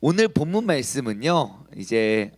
오늘 본문 말씀은요. 이제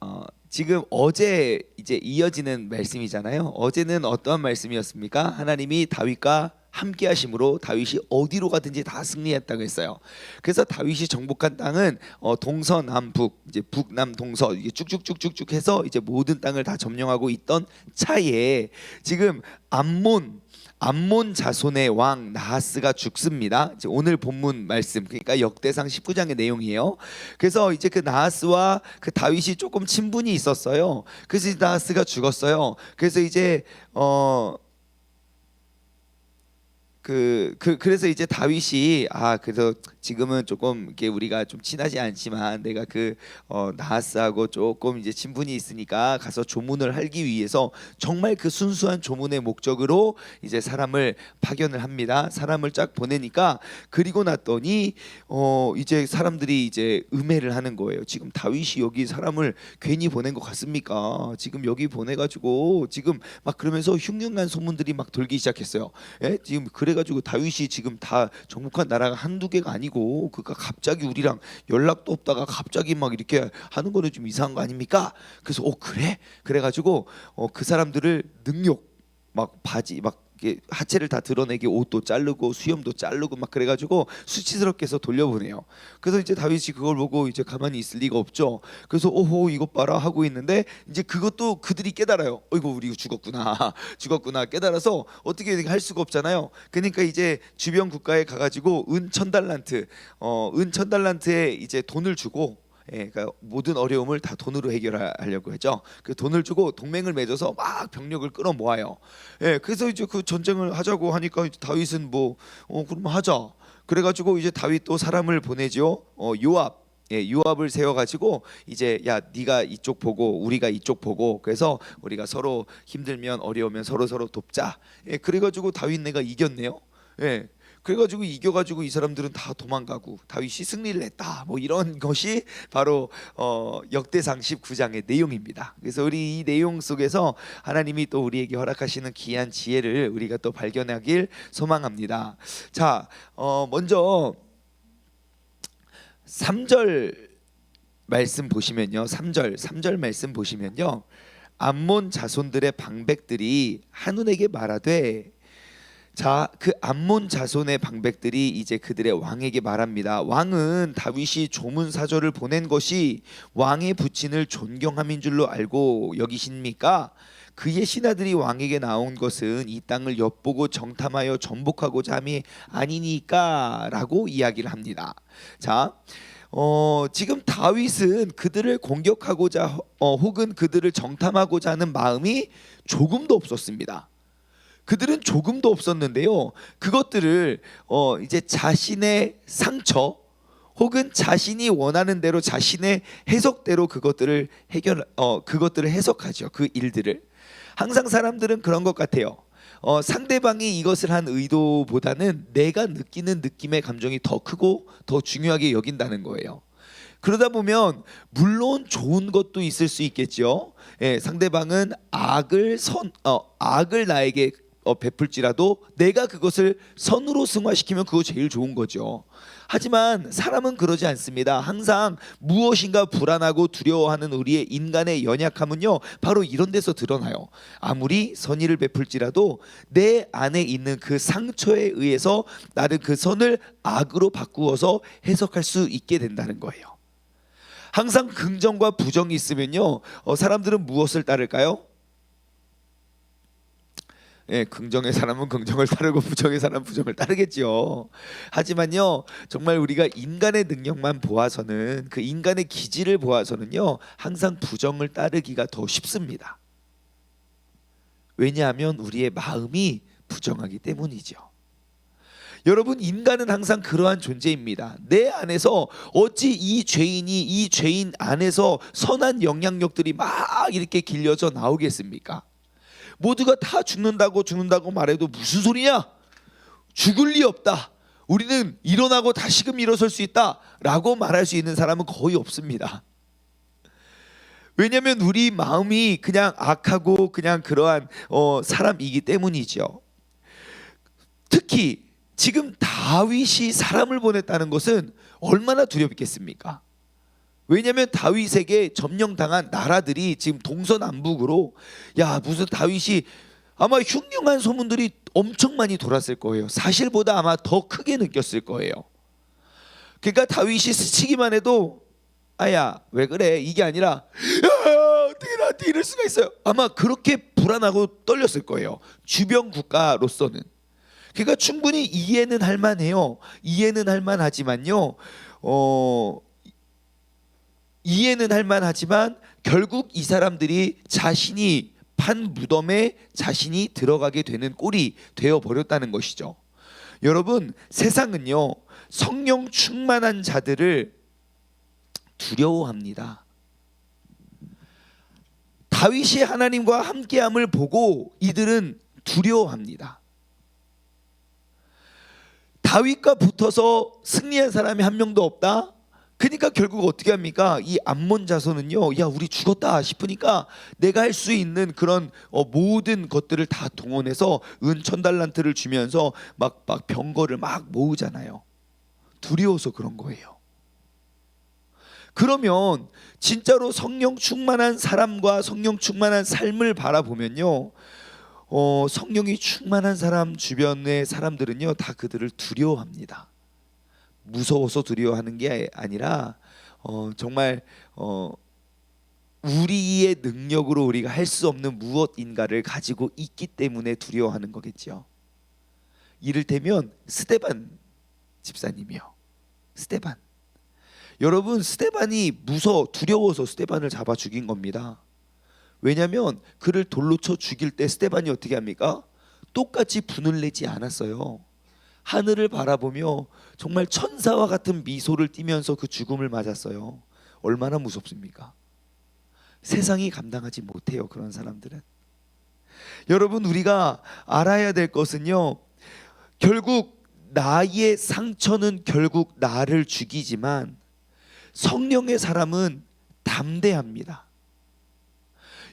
어, 지금 어제 이제 이어지는 말씀이잖아요. 어제는 어떠한 말씀이었습니까? 하나님이 다윗과 함께 하심으로 다윗이 어디로 가든지 다 승리했다고 했어요. 그래서 다윗이 정복한 땅은 어, 동서남북 이제 북남 동서 이게 쭉쭉쭉쭉쭉 해서 이제 모든 땅을 다 점령하고 있던 차에 지금 암몬 암몬 자손의 왕 나하스가 죽습니다. 이제 오늘 본문 말씀 그러니까 역대상 19장의 내용이에요. 그래서 이제 그 나하스와 그 다윗이 조금 친분이 있었어요. 그래서 이 나하스가 죽었어요. 그래서 이제 어 그, 그 그래서 이제 다윗이 아 그래서 지금은 조금 이렇게 우리가 좀 친하지 않지만 내가 그 어, 나하스하고 조금 이제 친분이 있으니까 가서 조문을 하기 위해서 정말 그 순수한 조문의 목적으로 이제 사람을 파견을 합니다. 사람을 쫙 보내니까 그리고 났더니 어 이제 사람들이 이제 음해를 하는 거예요. 지금 다윗이 여기 사람을 괜히 보낸 것 같습니까? 지금 여기 보내가지고 지금 막 그러면서 흉흉한 소문들이 막 돌기 시작했어요. 예? 지금 그래 가지고 다윗이 지금 다 정복한 나라가 한두 개가 아니고 그니까 갑자기 우리랑 연락도 없다가 갑자기 막 이렇게 하는 거는 좀 이상한 거 아닙니까? 그래서 어 그래? 그래가지고 어 그 사람들을 능욕 막 바지 막 하체를 다 드러내게 옷도 자르고 수염도 자르고 막 그래가지고 수치스럽게 해서 돌려보내요. 그래서 이제 다윗이 그걸 보고 이제 가만히 있을 리가 없죠. 그래서 오호 이것 봐라 하고 있는데 이제 그것도 그들이 깨달아요. 어이구 우리 죽었구나 죽었구나 깨달아서 어떻게 할 수가 없잖아요. 그러니까 이제 주변 국가에 가가지고 은 천 달란트 어은 천 달란트에 이제 돈을 주고 예, 그러니까 모든 어려움을 다 돈으로 해결하려고 했죠. 그 돈을 주고 동맹을 맺어서 막 병력을 끌어 모아요. 예, 그래서 이제 그 전쟁을 하자고 하니까 다윗은 뭐 어, 그럼 하자. 그래가지고 이제 다윗 또 사람을 보내죠. 어, 요압. 예, 요압을 세워가지고 이제 야 네가 이쪽 보고 우리가 이쪽 보고 그래서 우리가 서로 힘들면 어려우면 서로 서로 돕자. 예, 그래가지고 다윗 내가 이겼네요. 예, 그래가지고 이겨가지고 이 사람들은 다 도망가고 다윗이 승리를 했다. 뭐 이런 것이 바로 어, 역대상 19장의 내용입니다. 그래서 우리 이 내용 속에서 하나님이 또 우리에게 허락하시는 귀한 지혜를 우리가 또 발견하길 소망합니다. 자, 어, 먼저 3절 말씀 보시면요. 3절 3절 말씀 보시면요. 암몬 자손들의 방백들이 한운에게 말하되 자, 그 암몬 자손의 방백들이 이제 그들의 왕에게 말합니다. 왕은 다윗이 조문 사절을 보낸 것이 왕의 부친을 존경함인 줄로 알고 여기십니까? 그의 신하들이 왕에게 나온 것은 이 땅을 엿보고 정탐하여 전복하고자 함이 아니니까라고 이야기를 합니다. 자, 어, 지금 다윗은 그들을 공격하고자 어, 혹은 그들을 정탐하고자 하는 마음이 조금도 없었습니다. 그들은 조금도 없었는데요. 그것들을 어 이제 자신의 상처 혹은 자신이 원하는 대로 자신의 해석대로 그것들을 해결 어 그것들을 해석하죠. 그 일들을 항상 사람들은 그런 것 같아요. 어, 상대방이 이것을 한 의도보다는 내가 느끼는 느낌의 감정이 더 크고 더 중요하게 여긴다는 거예요. 그러다 보면 물론 좋은 것도 있을 수 있겠죠. 예, 상대방은 악을 선 어, 악을 나에게 어, 베풀지라도 내가 그것을 선으로 승화시키면 그거 제일 좋은 거죠. 하지만 사람은 그러지 않습니다. 항상 무엇인가 불안하고 두려워하는 우리의 인간의 연약함은요, 바로 이런 데서 드러나요. 아무리 선의를 베풀지라도 내 안에 있는 그 상처에 의해서 나는 그 선을 악으로 바꾸어서 해석할 수 있게 된다는 거예요. 항상 긍정과 부정이 있으면요, 어, 사람들은 무엇을 따를까요? 예, 긍정의 사람은 긍정을 따르고 부정의 사람은 부정을 따르겠죠. 하지만요, 정말 우리가 인간의 능력만 보아서는 그 인간의 기질을 보아서는요, 항상 부정을 따르기가 더 쉽습니다. 왜냐하면 우리의 마음이 부정하기 때문이죠. 여러분 인간은 항상 그러한 존재입니다. 내 안에서 어찌 이 죄인이 이 죄인 안에서 선한 영향력들이 막 이렇게 길려져 나오겠습니까? 모두가 다 죽는다고 죽는다고 말해도 무슨 소리냐? 죽을 리 없다. 우리는 일어나고 다시금 일어설 수 있다 라고 말할 수 있는 사람은 거의 없습니다. 왜냐하면 우리 마음이 그냥 악하고 그냥 그러한 어, 사람이기 때문이죠. 특히 지금 다윗이 사람을 보냈다는 것은 얼마나 두렵겠습니까? 왜냐하면 다윗에게 점령당한 나라들이 지금 동서남북으로 야 무슨 다윗이 아마 흉흉한 소문들이 엄청 많이 돌았을 거예요. 사실보다 아마 더 크게 느꼈을 거예요. 그러니까 다윗이 스치기만 해도 아야 왜 그래 이게 아니라 야, 어떻게 나한테 이럴 수가 있어요. 아마 그렇게 불안하고 떨렸을 거예요. 주변 국가로서는. 그러니까 충분히 이해는 할 만해요. 이해는 할 만하지만요. 어 이해는 할 만하지만 결국 이 사람들이 자신이 판 무덤에 자신이 들어가게 되는 꼴이 되어 버렸다는 것이죠. 여러분, 세상은요. 성령 충만한 자들을 두려워합니다. 다윗이 하나님과 함께함을 보고 이들은 두려워합니다. 다윗과 붙어서 승리한 사람이 한 명도 없다. 그러니까 결국 어떻게 합니까? 이 암몬 자손은요, 야 우리 죽었다 싶으니까 내가 할 수 있는 그런 어, 모든 것들을 다 동원해서 은 천 달란트를 주면서 막 막 병거를 막 모으잖아요. 두려워서 그런 거예요. 그러면 진짜로 성령 충만한 사람과 성령 충만한 삶을 바라보면요, 어, 성령이 충만한 사람 주변의 사람들은요 다 그들을 두려워합니다. 무서워서 두려워하는 게 아니라 어, 정말 어, 우리의 능력으로 우리가 할 수 없는 무엇인가를 가지고 있기 때문에 두려워하는 거겠죠. 이를테면 스테반 집사님이요. 스테반. 여러분 스테반이 무서 두려워서 스테반을 잡아 죽인 겁니다. 왜냐하면 그를 돌로 쳐 죽일 때 스테반이 어떻게 합니까? 똑같이 분을 내지 않았어요. 하늘을 바라보며 정말 천사와 같은 미소를 띠면서 그 죽음을 맞았어요. 얼마나 무섭습니까? 세상이 감당하지 못해요. 그런 사람들은. 여러분 우리가 알아야 될 것은요. 결국 나의 상처는 결국 나를 죽이지만 성령의 사람은 담대합니다.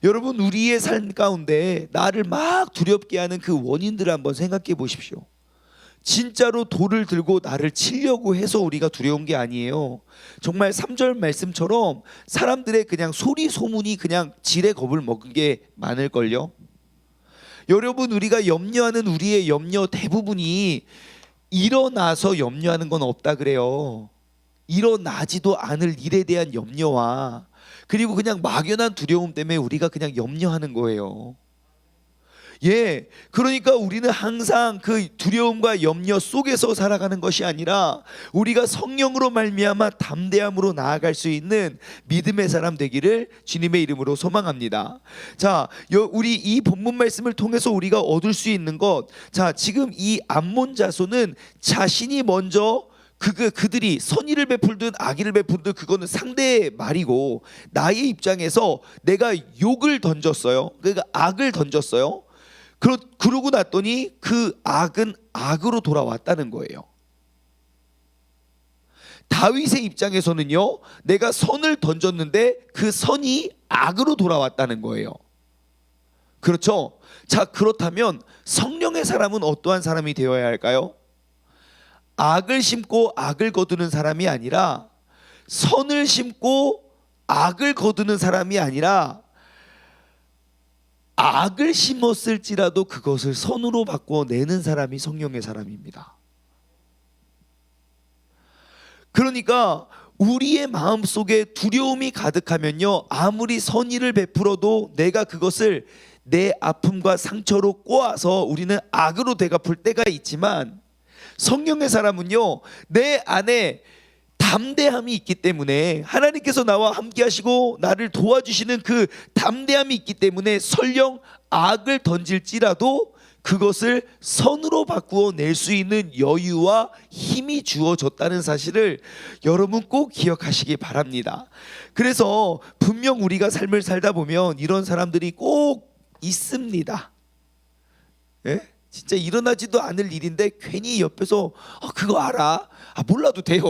여러분 우리의 삶 가운데 나를 막 두렵게 하는 그 원인들을 한번 생각해 보십시오. 진짜로 돌을 들고 나를 치려고 해서 우리가 두려운 게 아니에요. 정말 3절 말씀처럼 사람들의 그냥 소리 소문이 그냥 지레 겁을 먹은 게 많을걸요. 여러분 우리가 염려하는 우리의 염려 대부분이 일어나서 염려하는 건 없다 그래요. 일어나지도 않을 일에 대한 염려와 그리고 그냥 막연한 두려움 때문에 우리가 그냥 염려하는 거예요. 예, 그러니까 우리는 항상 그 두려움과 염려 속에서 살아가는 것이 아니라 우리가 성령으로 말미암아 담대함으로 나아갈 수 있는 믿음의 사람 되기를 주님의 이름으로 소망합니다. 자, 여- 우리 이 본문 말씀을 통해서 우리가 얻을 수 있는 것, 자, 지금 이 암몬 자손은 자신이 먼저 그, 그 그들이 선의를 베풀든 악의를 베풀든 그거는 상대의 말이고 나의 입장에서 내가 욕을 던졌어요. 그러니까 악을 던졌어요. 그러, 그러고 났더니 그 악은 악으로 돌아왔다는 거예요. 다윗의 입장에서는요, 내가 선을 던졌는데 그 선이 악으로 돌아왔다는 거예요. 그렇죠? 자, 그렇다면 성령의 사람은 어떠한 사람이 되어야 할까요? 악을 심고 악을 거두는 사람이 아니라 선을 심고 악을 거두는 사람이 아니라 악을 심었을지라도 그것을 선으로 바꾸어 내는 사람이 성령의 사람입니다. 그러니까 우리의 마음 속에 두려움이 가득하면요 아무리 선의를 베풀어도 내가 그것을 내 아픔과 상처로 꼬아서 우리는 악으로 되갚을 때가 있지만 성령의 사람은요 내 안에 담대함이 있기 때문에 하나님께서 나와 함께 하시고 나를 도와주시는 그 담대함이 있기 때문에 설령 악을 던질지라도 그것을 선으로 바꾸어 낼 수 있는 여유와 힘이 주어졌다는 사실을 여러분 꼭 기억하시기 바랍니다. 그래서 분명 우리가 삶을 살다 보면 이런 사람들이 꼭 있습니다. 예? 진짜 일어나지도 않을 일인데 괜히 옆에서 아 그거 알아? 아 몰라도 돼요.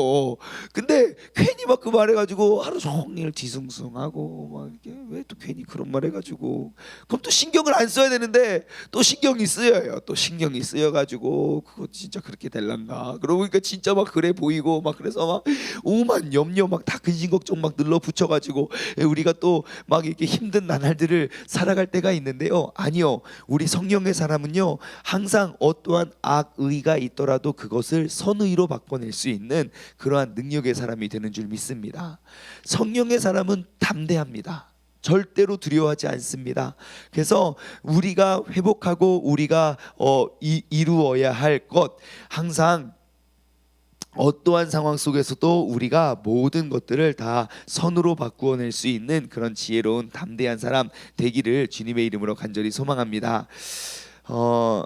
근데 괜히 막 그 말해가지고 하루 종일 뒤숭숭하고 막 이게 왜 또 괜히 그런 말 해가지고 그럼 또 신경을 안 써야 되는데 또 신경이 쓰여요. 또 신경이 쓰여가지고 그거 진짜 그렇게 될란가? 그러고 보니까 진짜 막 그래 보이고 막 그래서 막 오만 염려 막 다 근심 걱정 막 늘러 붙여가지고 우리가 또 막 이렇게 힘든 나날들을 살아갈 때가 있는데요. 아니요, 우리 성령의 사람은요 항상 어떠한 악의가 있더라도 그것을 선의로 바꿔 낼 수 있는 그러한 능력의 사람이 되는 줄 믿습니다. 성령의 사람은 담대합니다. 절대로 두려워하지 않습니다. 그래서 우리가 회복하고 우리가 어, 이, 이루어야 할 것 항상 어떠한 상황 속에서도 우리가 모든 것들을 다 선으로 바꾸어낼 수 있는 그런 지혜로운 담대한 사람 되기를 주님의 이름으로 간절히 소망합니다. 어,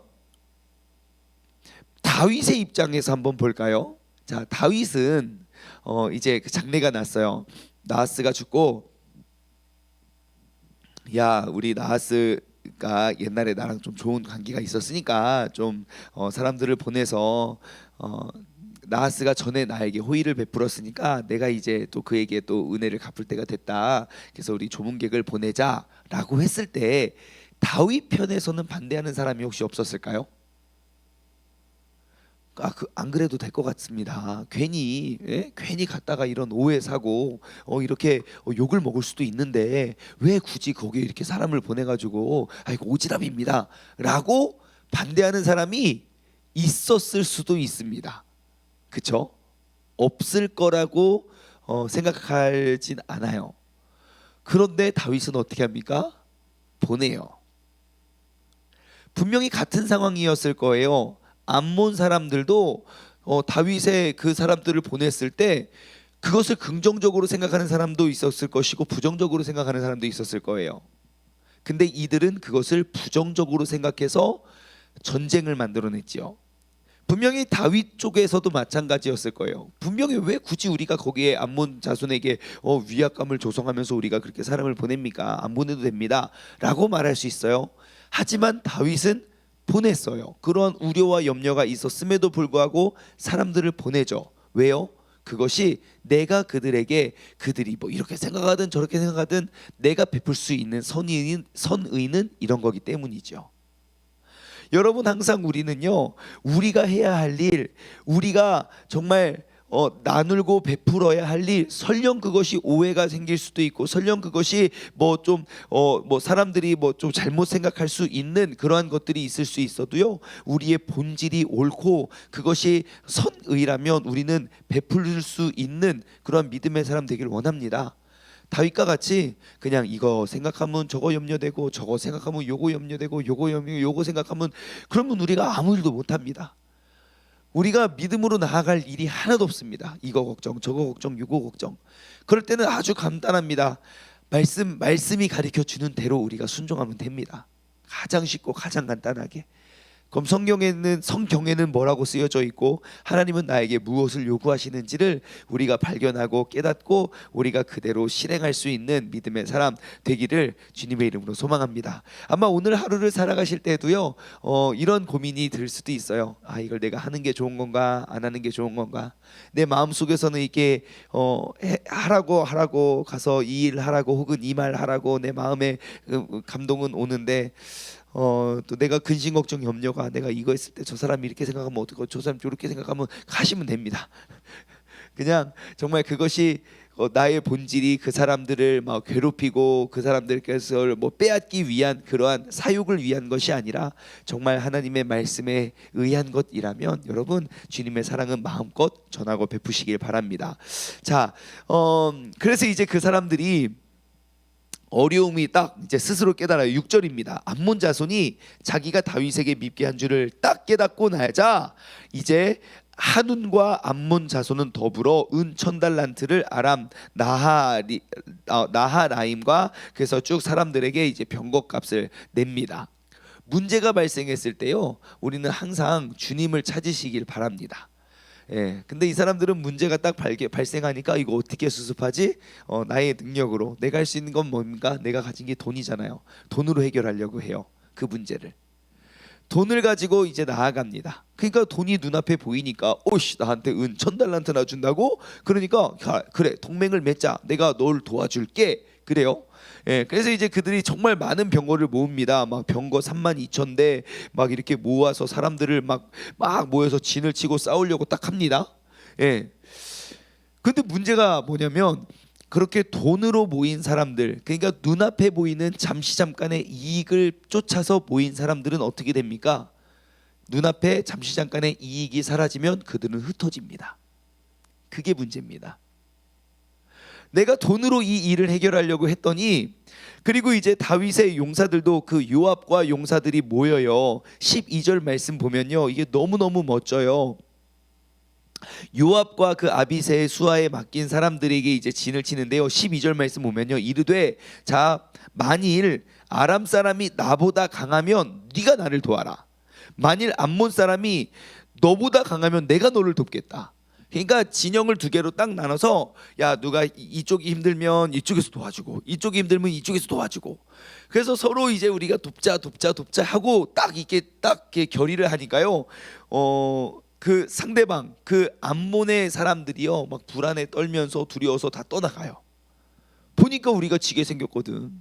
다윗의 입장에서 한번 볼까요? 자, 다윗은 어, 이제 그 장례가 났어요. 나하스가 죽고 야, 우리 나하스가 옛날에 나랑 좀 좋은 관계가 있었으니까 좀 어, 사람들을 보내서 어, 나하스가 전에 나에게 호의를 베풀었으니까 내가 이제 또 그에게 또 은혜를 갚을 때가 됐다. 그래서 우리 조문객을 보내자라고 했을 때 다윗 편에서는 반대하는 사람이 혹시 없었을까요? 아, 그, 안 그래도 될 것 같습니다. 괜히, 예? 괜히 갔다가 이런 오해 사고, 어, 이렇게 어, 욕을 먹을 수도 있는데, 왜 굳이 거기에 이렇게 사람을 보내가지고, 아이고, 오지랖입니다. 라고 반대하는 사람이 있었을 수도 있습니다. 그쵸? 없을 거라고 어, 생각하진 않아요. 그런데 다윗은 어떻게 합니까? 보내요. 분명히 같은 상황이었을 거예요. 암몬 사람들도 어, 다윗의 그 사람들을 보냈을 때 그것을 긍정적으로 생각하는 사람도 있었을 것이고 부정적으로 생각하는 사람도 있었을 거예요. 근데 이들은 그것을 부정적으로 생각해서 전쟁을 만들어냈지요. 분명히 다윗 쪽에서도 마찬가지였을 거예요. 분명히 왜 굳이 우리가 거기에 암몬 자손에게 어, 위압감을 조성하면서 우리가 그렇게 사람을 보냅니까? 안 보내도 됩니다.라고 말할 수 있어요. 하지만 다윗은 보냈어요. 그런 우려와 염려가 있었음에도 불구하고 사람들을 보내죠. 왜요? 그것이 내가 그들에게 그들이 뭐 이렇게 생각하든 저렇게 생각하든 내가 베풀 수 있는 선의는 선의는 이런 거기 때문이죠. 여러분 항상 우리는요 우리가 해야 할 일, 우리가 정말 어, 나누고 베풀어야 할 일, 설령 그것이 오해가 생길 수도 있고, 설령 그것이 뭐 좀 어, 뭐 사람들이 뭐 좀 잘못 생각할 수 있는 그러한 것들이 있을 수 있어도요, 우리의 본질이 옳고 그것이 선의라면 우리는 베풀 수 있는 그러한 믿음의 사람 되기를 원합니다. 다윗과 같이 그냥 이거 생각하면 저거 염려되고 저거 생각하면 요거 염려되고 요거 염려 요거 생각하면 그러면 우리가 아무 일도 못 합니다. 우리가 믿음으로 나아갈 일이 하나도 없습니다. 이거 걱정, 저거 걱정, 요거 걱정. 그럴 때는 아주 간단합니다. 말씀 말씀이 가르쳐 주는 대로 우리가 순종하면 됩니다. 가장 쉽고 가장 간단하게. 그럼 성경에는 성경에는 뭐라고 쓰여져 있고 하나님은 나에게 무엇을 요구하시는지를 우리가 발견하고 깨닫고 우리가 그대로 실행할 수 있는 믿음의 사람 되기를 주님의 이름으로 소망합니다. 아마 오늘 하루를 살아가실 때도요 어, 이런 고민이 들 수도 있어요. 아 이걸 내가 하는 게 좋은 건가 안 하는 게 좋은 건가 내 마음 속에서는 이게 어, 해, 하라고 하라고 가서 이 일 하라고 혹은 이 말 하라고 내 마음에 그, 감동은 오는데 어, 또 내가 근심 걱정 염려가 내가 이거 했을 때 저 사람이 이렇게 생각하면 어떡하고 저 사람 저렇게 생각하면 가시면 됩니다. 그냥 정말 그것이 어, 나의 본질이 그 사람들을 막 괴롭히고 그 사람들께서 뭐 빼앗기 위한 그러한 사육을 위한 것이 아니라 정말 하나님의 말씀에 의한 것이라면 여러분 주님의 사랑은 마음껏 전하고 베푸시길 바랍니다. 자, 어, 그래서 이제 그 사람들이 어려움이 딱 이제 스스로 깨달아요. 6절입니다. 암몬 자손이 자기가 다윗에게 밉게 한 줄을 딱 깨닫고 나자 이제 한운과 암몬 자손은 더불어 은 천 달란트를 아람 나하리 어, 나하라임과 그래서 쭉 사람들에게 이제 병거 값을 냅니다. 문제가 발생했을 때요. 우리는 항상 주님을 찾으시길 바랍니다. 예. 근데 이 사람들은 문제가 딱 발게, 발생하니까 이거 어떻게 수습하지? 어, 나의 능력으로 내가 할 수 있는 건 뭡니까? 내가 가진 게 돈이잖아요. 돈으로 해결하려고 해요. 그 문제를. 돈을 가지고 이제 나아갑니다. 그러니까 돈이 눈앞에 보이니까 오씨 나한테 은 천 달란트나 준다고 그러니까 야, 그래 동맹을 맺자 내가 널 도와줄게 그래요. 예, 그래서 이제 그들이 정말 많은 병거를 모읍니다. 막 병거 3만 2천 대 막 이렇게 모아서 사람들을 막 막 모여서 진을 치고 싸우려고 딱 합니다. 예. 근데 문제가 뭐냐면 그렇게 돈으로 모인 사람들, 그러니까 눈앞에 보이는 잠시 잠깐의 이익을 쫓아서 모인 사람들은 어떻게 됩니까? 눈앞에 잠시 잠깐의 이익이 사라지면 그들은 흩어집니다. 그게 문제입니다. 내가 돈으로 이 일을 해결하려고 했더니 그리고 이제 다윗의 용사들도 그 요압과 용사들이 모여요. 12절 말씀 보면요. 이게 너무너무 멋져요. 요압과 그 아비새의 수하에 맡긴 사람들에게 이제 진을 치는데요. 12절 말씀 보면요. 이르되 자 만일 아람 사람이 나보다 강하면 네가 나를 도와라. 만일 암몬 사람이 너보다 강하면 내가 너를 돕겠다. 그러니까 진영을 두 개로 딱 나눠서 야 누가 이- 이쪽이 힘들면 이쪽에서 도와주고 이쪽이 힘들면 이쪽에서 도와주고 그래서 서로 이제 우리가 돕자 돕자 돕자 하고 딱 이렇게 딱 이렇게 결의를 하니까요 어 그 상대방 그 암몬의 사람들이요 막 불안에 떨면서 두려워서 다 떠나가요. 보니까 우리가 지게 생겼거든.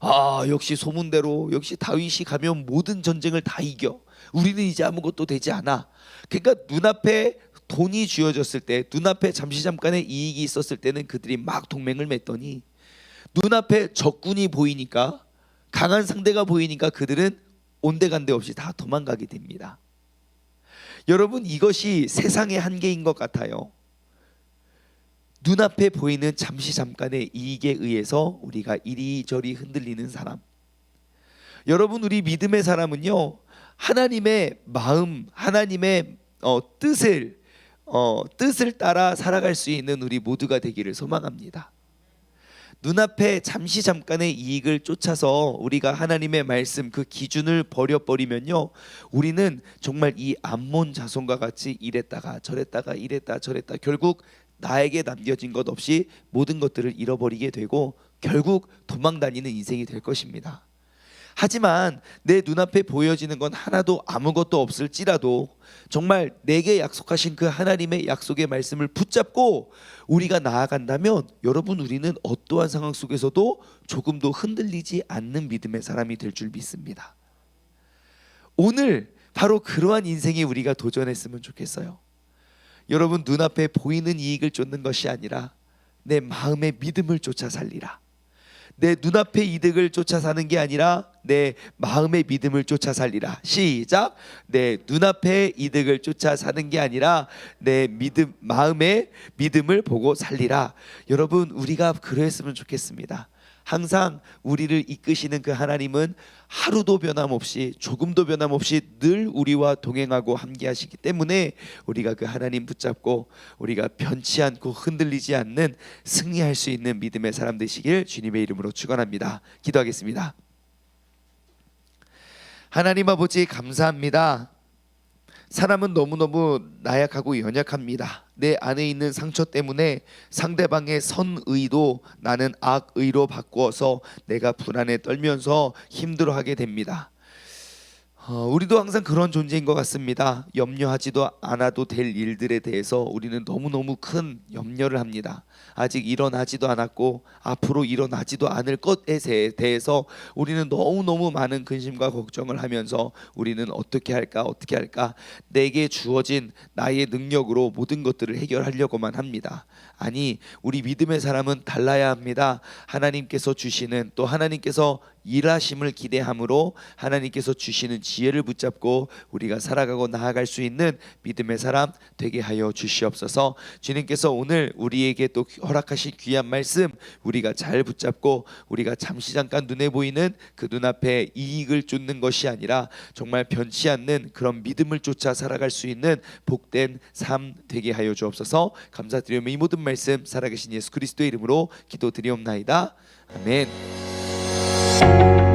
아 역시 소문대로 역시 다윗이 가면 모든 전쟁을 다 이겨. 우리는 이제 아무것도 되지 않아. 그러니까 눈앞에 돈이 쥐어졌을 때 눈앞에 잠시 잠깐의 이익이 있었을 때는 그들이 막 동맹을 맺더니 눈앞에 적군이 보이니까 강한 상대가 보이니까 그들은 온데간데 없이 다 도망가게 됩니다 여러분 이것이 세상의 한계인 것 같아요 눈앞에 보이는 잠시 잠깐의 이익에 의해서 우리가 이리저리 흔들리는 사람. 여러분 우리 믿음의 사람은요 하나님의 마음, 하나님의 어, 뜻을 어, 뜻을 따라 살아갈 수 있는 우리 모두가 되기를 소망합니다. 눈앞에 잠시 잠깐의 이익을 쫓아서 우리가 하나님의 말씀 그 기준을 버려버리면요 우리는 정말 이 암몬 자손과 같이 이랬다가 저랬다가 이랬다 저랬다 결국 나에게 남겨진 것 없이 모든 것들을 잃어버리게 되고 결국 도망 다니는 인생이 될 것입니다. 하지만 내 눈앞에 보여지는 건 하나도 아무것도 없을지라도 정말 내게 약속하신 그 하나님의 약속의 말씀을 붙잡고 우리가 나아간다면 여러분 우리는 어떠한 상황 속에서도 조금도 흔들리지 않는 믿음의 사람이 될 줄 믿습니다. 오늘 바로 그러한 인생에 우리가 도전했으면 좋겠어요. 여러분 눈앞에 보이는 이익을 쫓는 것이 아니라 내 마음의 믿음을 쫓아 살리라. 내 눈앞의 이득을 쫓아 사는 게 아니라 내 마음의 믿음을 쫓아 살리라. 시작. 내 눈앞의 이득을 쫓아 사는 게 아니라 내 믿음 마음의 믿음을 보고 살리라. 여러분 우리가 그랬으면 좋겠습니다. 항상 우리를 이끄시는 그 하나님은 하루도 변함없이 조금도 변함없이 늘 우리와 동행하고 함께하시기 때문에 우리가 그 하나님 붙잡고 우리가 변치 않고 흔들리지 않는 승리할 수 있는 믿음의 사람 되시길 주님의 이름으로 축원합니다. 기도하겠습니다. 하나님 아버지 감사합니다. 사람은 너무너무 나약하고 연약합니다. 내 안에 있는 상처 때문에 상대방의 선의도 나는 악의로 바꾸어서 내가 불안에 떨면서 힘들어하게 됩니다. 어, 우리도 항상 그런 존재인 것 같습니다. 염려하지도 않아도 될 일들에 대해서 우리는 너무너무 큰 염려를 합니다. 아직 일어나지도 않았고 앞으로 일어나지도 않을 것에 대해서 우리는 너무너무 많은 근심과 걱정을 하면서 우리는 어떻게 할까 어떻게 할까 내게 주어진 나의 능력으로 모든 것들을 해결하려고만 합니다. 아니 우리 믿음의 사람은 달라야 합니다. 하나님께서 주시는 또 하나님께서 일하심을 기대함으로 하나님께서 주시는 지혜를 붙잡고 우리가 살아가고 나아갈 수 있는 믿음의 사람 되게 하여 주시옵소서. 주님께서 오늘 우리에게 또 허락하신 귀한 말씀 우리가 잘 붙잡고 우리가 잠시 잠깐 눈에 보이는 그 눈앞에 이익을 쫓는 것이 아니라 정말 변치 않는 그런 믿음을 쫓아 살아갈 수 있는 복된 삶 되게 하여 주옵소서. 감사드리며 이 모든 말씀 살아계신 예수 그리스도의 이름으로 기도드리옵나이다. 아멘.